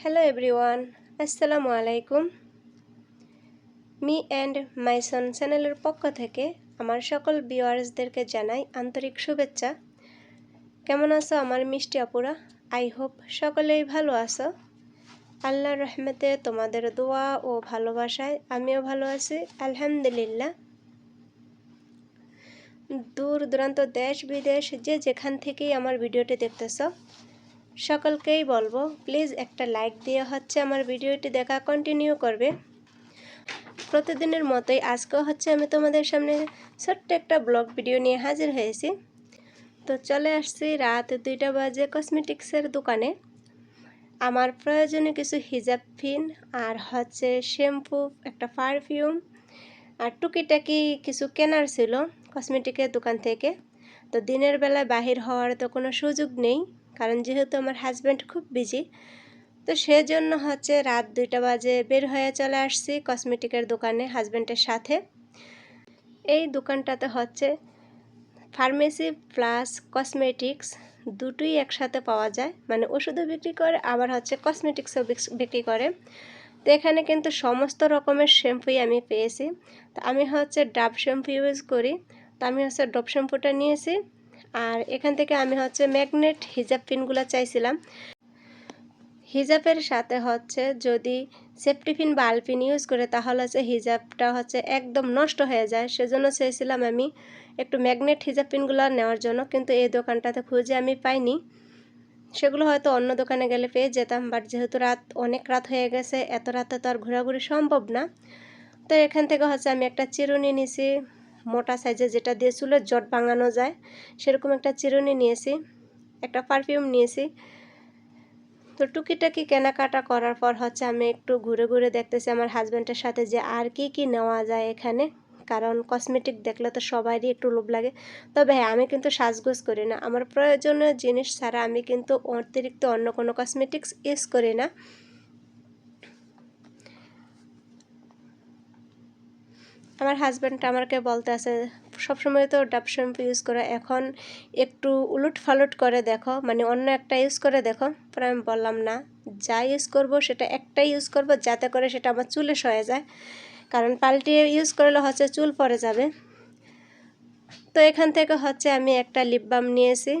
Hello everyone আসসালামু আলাইকুম me and মাইসন চ্যানেলের পক্ষ থেকে আমার সকল ভিওয়ার্সদেরকে জানাই আন্তরিক শুভেচ্ছা। কেমন আছো আমার মিষ্টি আপুরা? আই হোপ সকলেই ভালো আছো। আল্লাহর রহমতে তোমাদের দোয়া ও ভালোবাসায় আমিও ভালো আছি, আলহামদুলিল্লাহ। দূর দূরান্ত দেশ বিদেশ যে যেখান থেকেই আমার ভিডিওটি দেখতেছ সকলকেই বলব প্লিজ একটা লাইক দিয়ে হচ্ছে আমার ভিডিওটি দেখা কন্টিনিউ করবে। প্রতিদিনের মতোই আজকেও হচ্ছে আমি তোমাদের সামনে ছোট্ট একটা ব্লগ ভিডিও নিয়ে হাজির হয়েছি। তো চলে আসছি রাত দুইটা বাজে কসমেটিক্সের দোকানে। আমার প্রয়োজনে কিছু হিজাব ফিন আর হচ্ছে শ্যাম্পু একটা পারফিউম আর টুকিটাকি কিছু কেনার ছিল কসমেটিকের দোকান থেকে। তো দিনের বেলায় বাহির হওয়ার তো কোনো সুযোগ নেই। কারণ যেহেতু আমার হাজব্যান্ড খুব বিজি তো সেজন্য হচ্ছে রাত দুইটা বাজে বের হয়ে চলে আসছি কসমেটিকের দোকানে হাজব্যান্ডের সাথে। এই দোকানটাতে হচ্ছে ফার্মেসি প্লাস কসমেটিক্স দুটোই একসাথে পাওয়া যায়। মানে ওষুধও বিক্রি করে, আবার হচ্ছে কসমেটিক্সও বিক্রি করে। তো এখানে কিন্তু সমস্ত রকমের শ্যাম্পুই আমি পেয়েছি। তো আমি হচ্ছে ডাব শ্যাম্পু ইউজ করি। তো আমি হচ্ছে ডব শ্যাম্পুটা নিয়েছি। আর এখান থেকে আমি হচ্ছে ম্যাগনেট হিজাব পিনগুলো চাইছিলাম। হিজাবের সাথে হচ্ছে যদি সেফটিফিন বা আলপিন ইউজ করে, তাহলে হচ্ছে হিজাবটা হচ্ছে একদম নষ্ট হয়ে যায়। সেজন্য চেয়েছিলাম আমি একটু ম্যাগনেট হিজাব পিনগুলো নেওয়ার জন্য, কিন্তু এই দোকানটাতে খুঁজে আমি পাইনি। সেগুলো হয়তো অন্য দোকানে গেলে পেয়ে যেতাম, বাট যেহেতু রাত অনেক রাত হয়ে গেছে, এত রাতে তো আর ঘোরাঘুরি সম্ভব না। তো এখান থেকে হচ্ছে আমি একটা চিরুনি নিছি। মোটা সাইজে যেটা দিয়ে চুলের জট ভাঙানো যায়, সেরকম একটা চিরুনি নিয়েছি, একটা পারফিউম নিয়েছি। তো টুকিটাকি কেনাকাটা করার পর হচ্ছে আমি একটু ঘুরে ঘুরে দেখতেছি আমার হাজব্যান্ডের সাথে যে আর কি কি নেওয়া যায় এখানে, কারণ কসমেটিক দেখলে তো সবারই একটু লোভ লাগে। তবে হ্যাঁ আমি কিন্তু সাজগোজ করি না। আমার প্রয়োজনীয় জিনিস ছাড়া আমি কিন্তু অতিরিক্ত অন্য কোনো কসমেটিক্স ইউজ করি না। আমার হাজব্যান্ড আমাকে বলতে আছে, সবসময় তো ডাব শ্যাম্পু ইউজ করে, এখন একটু উলট ফালট করে দেখো মানে অন্য একটা ইউজ করে দেখো। পরে আমি বললাম, না, যা ইউজ করব সেটা একটাই ইউজ করব, যাতে করে সেটা আমার চুলে সয়ে যায়। কারণ পাল্টিয়ে ইউজ করলে হচ্ছে চুল পরে যাবে। তো এখান থেকে হচ্ছে আমি একটা লিপ বাম নিয়েছি।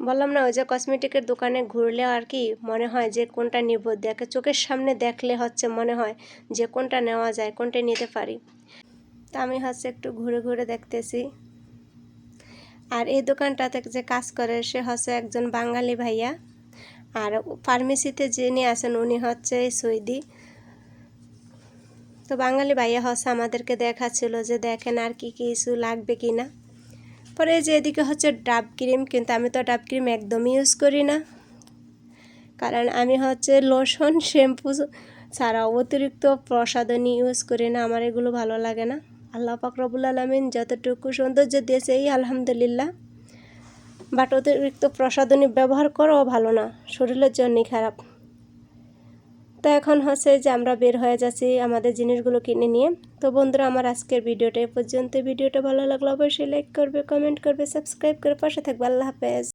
বললাম না, ওই যে কসমেটিকের দোকানে ঘুরলে আর কি মনে হয় যে কোনটা নিব? দেখে চোখের সামনে দেখলে হচ্ছে মনে হয় যে কোনটা নেওয়া যায়, কোনটা নিতে পারি। তা আমি হচ্ছে একটু ঘুরে ঘুরে দেখতেছি। আর এই দোকানটাতে যে কাজ করে, সে হচ্ছে একজন বাঙালি ভাইয়া। আর ফার্মেসিতে যিনি আছেন, উনি হচ্ছে সৈদি। তো বাঙালি ভাইয়া হচ্ছে আমাদেরকে দেখাচ্ছিল যে দেখেন আর কি কিছু লাগবে কি না পরে যে এদিকে হচ্ছে ডাব ক্রিম, কিন্তু আমি তো ডাব ক্রিম একদমই ইউজ করি না। কারণ আমি হচ্ছে লোশন শ্যাম্পু ছাড়া অতিরিক্ত প্রসাধনী ইউজ করি না, আমার এগুলো ভালো লাগে না। আল্লাহ রবুল আলমিন যতটুকু সৌন্দর্য দিয়েছে, এই আলহামদুলিল্লাহ। বাট অতিরিক্ত প্রসাধনী ব্যবহার করাও ভালো না, শরীরের জন্যই খারাপ। তো এখন হচ্ছে যে আমরা বের হয়ে যাচ্ছি আমাদের জিনিসগুলো কিনে নিয়ে। তো বন্ধুরা, আমার আজকের ভিডিওটা এ পর্যন্ত ভিডিওটা ভালো লাগলে অবশ্যই লাইক করবে কমেন্ট করবে সাবস্ক্রাইব করে পাশে থাকবে। আল্লাহ হাফেজ।